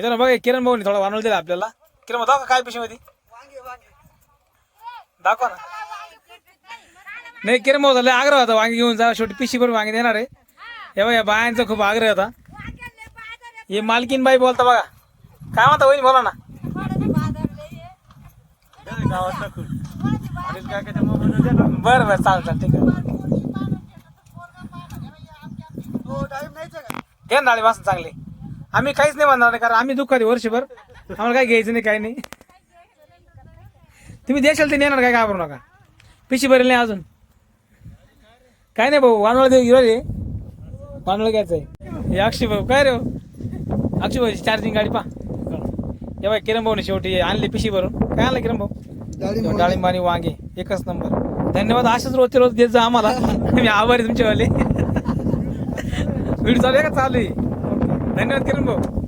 इथं बघा किरण भाऊनी थोडा वानवलं दिला आपल्याला. किरण भाऊ दाखवा काय पिशवीमध्ये दाखवा ना. नाही किरण भाऊ झालं आग्रह होता वांगी घेऊन जा शेवटी पिशी भरून वांगी देणार आहे. हे बघा या बायांचा खूप आग्रह होता. हे मालकीन बाई बोलता बघा. काय म्हणता वहिनी बोला ना. बरं बरं चालेल चालेल ठीक आहे. घ्या ना डाळी वासन चांगले. आम्ही काहीच नाही म्हणणार नाही कारण आम्ही दुःखात वर्षभर. आम्हाला काय घ्यायचं नाही काही नाही. तुम्ही देशाल ते नेणार काय घाबरू नका. पिशी भरेल नाही अजून. काय नाही भाऊ वानवळ देऊ रे वानवळ घ्यायचं आहे. हे अक्षय भाऊ काय रे भाऊ? अक्षय भाऊ चार्जिंग गाडी पा हे बाय किरण भाऊने शेवटी आणली पिशी भरून. काय आणलं किरण भाऊ? डाळिंब. आणि वांगे एकच नंबर. धन्यवाद असेच रोजचे रोज देत जा आम्हाला. आभारी तुमच्यावाले. व्हिडिओ चालू आहे का? चालू आहे. धन्यवाद किरण भाऊ